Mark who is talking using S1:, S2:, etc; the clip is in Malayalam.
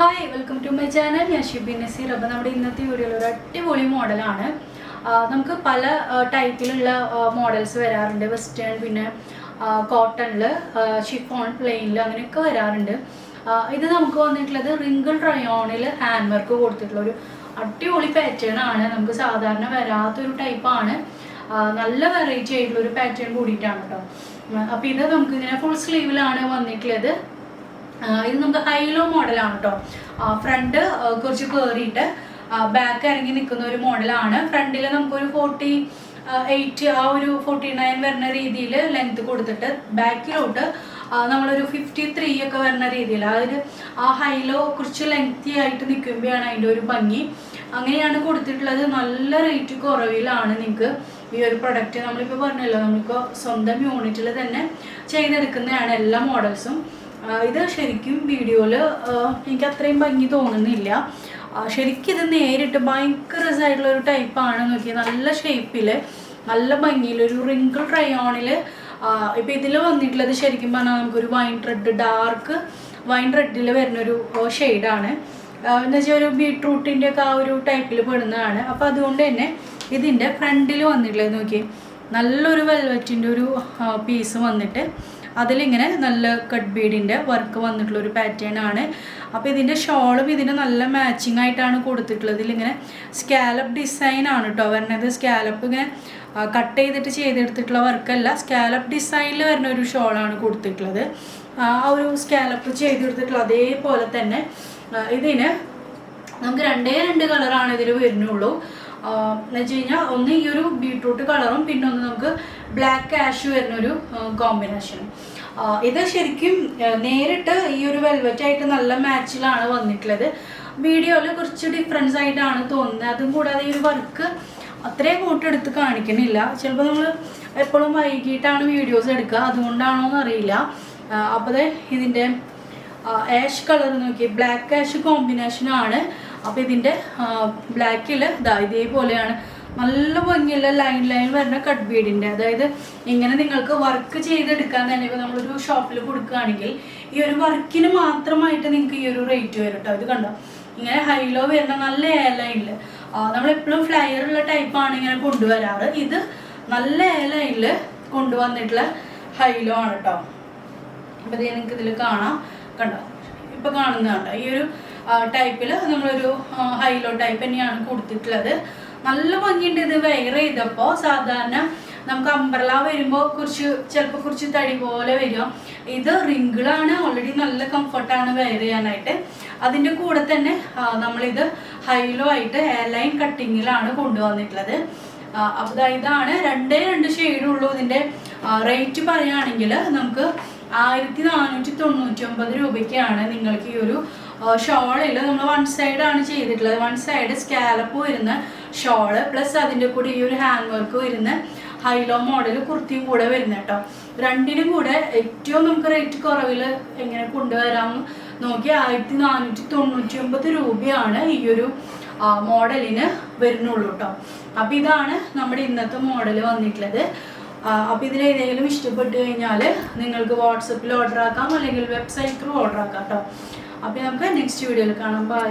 S1: Hi welcome to my channel ഞാൻ ഷിബി നസീർ. അപ്പോൾ നമ്മുടെ ഇന്നത്തെ വീഡിയോയിൽ ഒരു അടിപൊളി മോഡലാണ് നമുക്ക് പല ടൈപ്പിലുള്ള മോഡൽസ് വരാറുണ്ട്. വെസ്റ്റേൺ പിന്നെ കോട്ടണിൽ ഷിഫോൺ പ്ലെയിനിൽ അങ്ങനെയൊക്കെ വരാറുണ്ട്. ഇത് നമുക്ക് വന്നിട്ടുള്ളത് റിങ്കിൾ റയോണിൽ ഹാൻഡ് വർക്ക് കൊടുത്തിട്ടുള്ള ഒരു അടിപൊളി പാറ്റേൺ ആണ്. നമുക്ക് സാധാരണ വരാത്തൊരു ടൈപ്പാണ് നല്ല വെറൈറ്റി ആയിട്ടുള്ള ഒരു പാറ്റേൺ കൂടിയിട്ടാണ് കേട്ടോ അപ്പോൾ ഇത് നമുക്ക് ഇങ്ങനെ ഫുൾ സ്ലീവിലാണ് വന്നിട്ടുള്ളത്. ഇത് നമുക്ക് ഹൈലോ മോഡലാണ് കേട്ടോ ഫ്രണ്ട് കുറച്ച് കയറിയിട്ട് ബാക്ക് ഇറങ്ങി നിൽക്കുന്ന ഒരു മോഡലാണ് ഫ്രണ്ടിൽ നമുക്കൊരു ഫോർട്ടി എയ്റ്റ് ആ ഒരു ഫോർട്ടി നയൻ വരുന്ന രീതിയിൽ ലെങ്ത് കൊടുത്തിട്ട് ബാക്കിലോട്ട് നമ്മളൊരു ഫിഫ്റ്റി ത്രീ ഒക്കെ വരുന്ന രീതിയിൽ അതായത് ആ ഹൈലോ കുറച്ച് ലെങ്തി ആയിട്ട് നിൽക്കുമ്പോഴാണ് അതിന്റെ ഒരു ഭംഗി. അങ്ങനെയാണ് കൊടുത്തിട്ടുള്ളത്. നല്ല റേറ്റ് കുറവിലാണ് നിങ്ങൾക്ക് ഈ ഒരു പ്രൊഡക്റ്റ് നമ്മളിപ്പോൾ പറഞ്ഞല്ലോ നമുക്ക് സ്വന്തം യൂണിറ്റിൽ തന്നെ ചെയ്തെടുക്കുന്നതാണ് എല്ലാ മോഡൽസും ഇത് ശരിക്കും വീഡിയോയിൽ എനിക്ക് അത്രയും ഭംഗി തോന്നുന്നില്ല. ശരിക്കും ഇത് നേരിട്ട് ഭയങ്കര രസമായിട്ടുള്ള ഒരു ടൈപ്പാണ് നോക്കിയത് നല്ല ഷേപ്പിൽ നല്ല ഭംഗിയിൽ ഒരു റിങ്കിൾ ട്രയോണിൽ ഇപ്പം ഇതിൽ വന്നിട്ടുള്ളത് ശരിക്കും പറഞ്ഞാൽ നമുക്കൊരു വൈൻ റെഡ് ഡാർക്ക് വൈൻ റെഡിൽ വരുന്നൊരു ഷെയ്ഡാണ് എന്ന് വെച്ചാൽ ഒരു ബീട്രൂട്ടിന്റെ ആ ഒരു ടൈപ്പിൽ പെടുന്നതാണ്. അപ്പോൾ അതുകൊണ്ട് തന്നെ ഇതിന്റെ ഫ്രണ്ടിൽ വന്നിട്ടുള്ളത് നോക്കി നല്ലൊരു വെൽവെറ്റിന്റെ ഒരു പീസ് വന്നിട്ട് അതിലിങ്ങനെ നല്ല കട്ട് ബീഡിന്റെ വർക്ക് വന്നിട്ടുള്ള ഒരു പാറ്റേൺ ആണ് അപ്പോൾ ഇതിന്റെ ഷോളും ഇതിന് നല്ല മാച്ചിങ് ആയിട്ടാണ് കൊടുത്തിട്ടുള്ളത്. ഇതിലിങ്ങനെ സ്കാലപ്പ് ഡിസൈൻ ആണ് കേട്ടോ വരണത്. സ്കാലപ്പ് ഇങ്ങനെ കട്ട് ചെയ്തിട്ട് ചെയ്തെടുത്തിട്ടുള്ള വർക്കല്ല സ്കാലപ്പ് ഡിസൈനിൽ വരുന്ന ഒരു ഷോളാണ് കൊടുത്തിട്ടുള്ളത്. ആ ഒരു സ്കാലപ്പ് ചെയ്തെടുത്തിട്ടുള്ള അതേപോലെ തന്നെ ഇതിന് നമുക്ക് രണ്ടേ രണ്ട് കളറാണ് ഇതിൽ വരുന്നുള്ളൂ. എന്ന് വെച്ച് കഴിഞ്ഞാൽ ഒന്ന് ഈ ഒരു ബീട്രൂട്ട് കളറും പിന്നെ ഒന്ന് നമുക്ക് ബ്ലാക്ക് ആഷ് വരുന്നൊരു കോമ്പിനേഷനും ഇത് ശരിക്കും നേരിട്ട് ഈ ഒരു വെൽവെറ്റ് ആയിട്ട് നല്ല മാച്ചിലാണ് വന്നിട്ടുള്ളത്. വീഡിയോയിൽ കുറച്ച് ഡിഫറൻസ് ആയിട്ടാണ് തോന്നുന്നത്. അതും കൂടാതെ ഈ ഒരു വർക്ക് അത്രയും കൂട്ട് എടുത്ത് കാണിക്കണില്ല. ചിലപ്പോൾ നമ്മൾ എപ്പോഴും വൈകിട്ടാണ് വീഡിയോസ് എടുക്കുക. അതുകൊണ്ടാണോ എന്നറിയില്ല അപ്പോൾ ഇതിന്റെ ആഷ് കളർ നോക്കി. ബ്ലാക്ക് ആഷ് കോമ്പിനേഷൻ ആണ്. അപ്പോൾ ഇതിന്റെ ബ്ലാക്കിൽ ഇതാ ഇതേപോലെയാണ്. നല്ല ഭംഗിയുള്ള ലൈൻ ലൈൻ വരുന്ന കട്ട് ബീഡിന്റെ അതായത് ഇങ്ങനെ നിങ്ങൾക്ക് വർക്ക് ചെയ്തെടുക്കാൻ തന്നെ ഇപ്പോൾ നമ്മളൊരു ഷോപ്പിൽ കൊടുക്കുകയാണെങ്കിൽ ഈ ഒരു വർക്കിന് മാത്രമായിട്ട് നിങ്ങൾക്ക് ഈ ഒരു റേറ്റ് വരും കേട്ടോ ഇത് കണ്ടോ? ഇങ്ങനെ ഹൈലോ വരുന്ന നല്ല എയർലൈനിൽ നമ്മളെപ്പോഴും ഫ്ലയർ ഉള്ള ടൈപ്പാണ് ഇങ്ങനെ കൊണ്ടുവരാറ്. ഇത് നല്ല എയർലൈനിൽ കൊണ്ടുവന്നിട്ടുള്ള ഹൈലോ ആണ് കേട്ടോ അപ്പോൾ നിങ്ങൾക്ക് ഇതിൽ കാണാം. കണ്ടോ? ഇപ്പോൾ കാണുന്ന കണ്ടോ ഈ ഒരു ടൈപ്പിൽ നമ്മളൊരു ഹൈലോ ടൈപ്പ് തന്നെയാണ് കൊടുത്തിട്ടുള്ളത്. നല്ല ഭംഗിയുണ്ട് ഇത് വെയർ ചെയ്തപ്പോൾ സാധാരണ നമുക്ക് അംബ്രല വരുമ്പോൾ കുറച്ച് ചിലപ്പോൾ കുറച്ച് തടി പോലെ വരും. ഇത് റിങ്കിളാണ്. ഓൾറെഡി നല്ല കംഫർട്ടാണ് വെയർ ചെയ്യാനായിട്ട്. അതിന്റെ കൂടെ തന്നെ നമ്മളിത് ഹൈലോ ആയിട്ട് എയർലൈൻ കട്ടിങ്ങിലാണ് കൊണ്ടുവന്നിട്ടുള്ളത്. അപ്പോൾ ഇതാണ്. രണ്ടേ രണ്ട് ഷെയ്ഡുള്ളൂ ഇതിന്റെ റേറ്റ് പറയുകയാണെങ്കിൽ നമുക്ക് ആയിരത്തി നാനൂറ്റി തൊണ്ണൂറ്റി ഒമ്പത് രൂപയ്ക്കാണ് നിങ്ങൾക്ക് ഈ ഒരു ഷോളിൽ നമ്മൾ വൺ സൈഡ് ആണ് ചെയ്തിട്ടുള്ളത്. വൺ സൈഡ് സ്കാലപ്പ് വരുന്ന ഷോൾ പ്ലസ് അതിന്റെ കൂടെ ഈ ഒരു ഹാൻഡ് വർക്ക് വരുന്ന ഹൈലോ മോഡൽ കുർത്തിയും കൂടെ വരുന്ന കേട്ടോ രണ്ടിനും കൂടെ ഏറ്റവും നമുക്ക് റേറ്റ് കുറവിൽ എങ്ങനെ കൊണ്ടുവരാം? നോക്കി ആയിരത്തി നാനൂറ്റി തൊണ്ണൂറ്റി ഒമ്പത് രൂപയാണ് ഈ ഒരു മോഡലിന് വരുന്നുള്ളൂ കേട്ടോ അപ്പം ഇതാണ് നമ്മുടെ ഇന്നത്തെ മോഡൽ വന്നിട്ടുള്ളത്. അപ്പം ഇതിൽ ഏതെങ്കിലും ഇഷ്ടപ്പെട്ട് കഴിഞ്ഞാൽ നിങ്ങൾക്ക് വാട്സപ്പിൽ ഓർഡർ ആക്കാം അല്ലെങ്കിൽ വെബ്സൈറ്റ് ത്രൂ ഓർഡർ ആക്കാം കേട്ടോ അപ്പോൾ നമുക്ക് നെക്സ്റ്റ് വീഡിയോയിൽ കാണാം. ബൈ